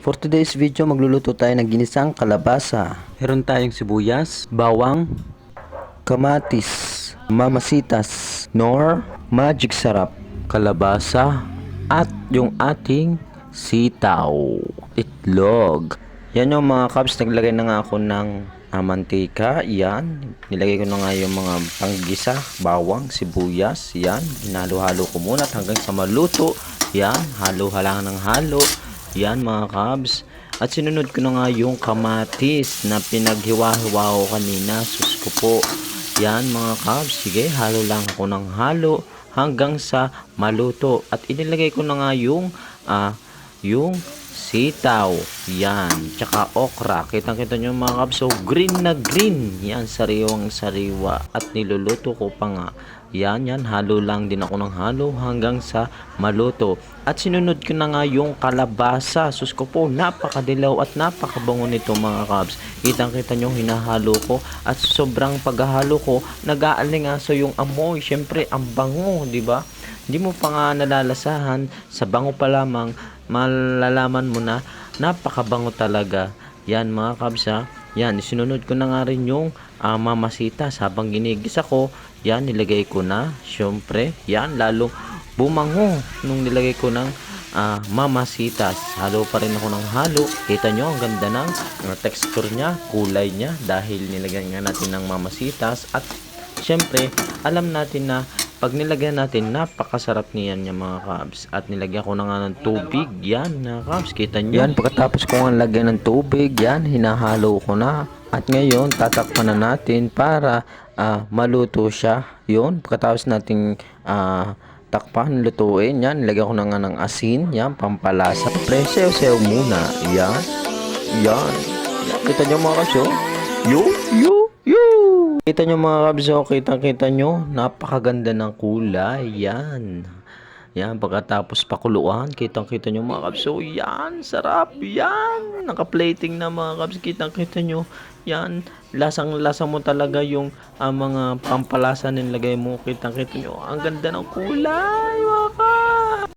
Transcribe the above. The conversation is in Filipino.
For today's video, magluluto tayo ng ginisang kalabasa. Meron tayong sibuyas, bawang, kamatis, mamasitas, nor, magic sarap, kalabasa, at yung ating sitaw, itlog. Yan yung mga cubs, naglagay na nga ako ng ah, mantika, yan. Nilagay ko na nga yung mga panggisa, bawang, sibuyas, yan. Hinalo-halo ko muna at hanggang sa maluto, yan. Halo-halang ng halo, yan mga cubs. At sinunod ko na nga yung kamatis na pinaghiwa-hiwa ko kanina. Sus ko po. Yan mga cubs. Sige, halo lang ako ng halo hanggang sa maluto. At inilagay ko na nga yung ah, yung sitaw. Yan. Tsaka okra. Kitang-kita nyo mga cubs. So, green na green. Yan, sariwang sariwa. At niluluto ko pa nga. Yan, yan. Halo lang din ako ng halo hanggang sa maluto. At sinunod ko na nga yung kalabasa. Sus ko po, napakadilaw at napakabango nito mga cubs. Kitang-kita nyo, hinahalo ko. At sobrang paghahalo ko, nag-aalingaso yung amoy. Siyempre, ang bango, di ba? Hindi mo pa nga nalalasahan. Sa bango pa lamang, malalaman mo na napakabango talaga. Yan mga kabs ha. Yan, sinunod ko na nga rin yung ah, mamasitas habang ginigisa ko. Yan, nilagay ko na. Siyempre, yan, lalo bumango nung nilagay ko ng ah, mamasitas. Halo pa rin ako ng halo. Kita nyo, ang ganda ng ah, texture niya, kulay niya dahil nilagyan nga natin ng mamasitas at Siyempre, alam natin na pag nilagyan natin, napakasarap niyan yung mga carbs. At nilagyan ko na nga ng tubig. Yan, na carbs. Kita nyo? Yan, pagkatapos ko nga lagyan ng tubig, yan, hinahalo ko na. At ngayon, tatakpan na natin para ah, maluto siya. Yun, pagkatapos nating ah, takpan, lutuin. Yan, nilagyan ko na nga ng asin. Yan, pampalasa. Presew-sew muna. Yan. Yan. Kita nyo mga kasyo? Yo, yo, yo. Kita nyo mga kabso, kitang-kita nyo, napakaganda ng kulay. Yan. Yan, pagkatapos pakuluan, kitang-kita nyo mga kabso, yan, sarap, yan. Naka-plating na mga kabso, kitang-kita nyo, yan. Lasang-lasa mo talaga yung ah, mga pampalasa nilagay mo, kitang-kita nyo. Ang ganda ng kulay, mga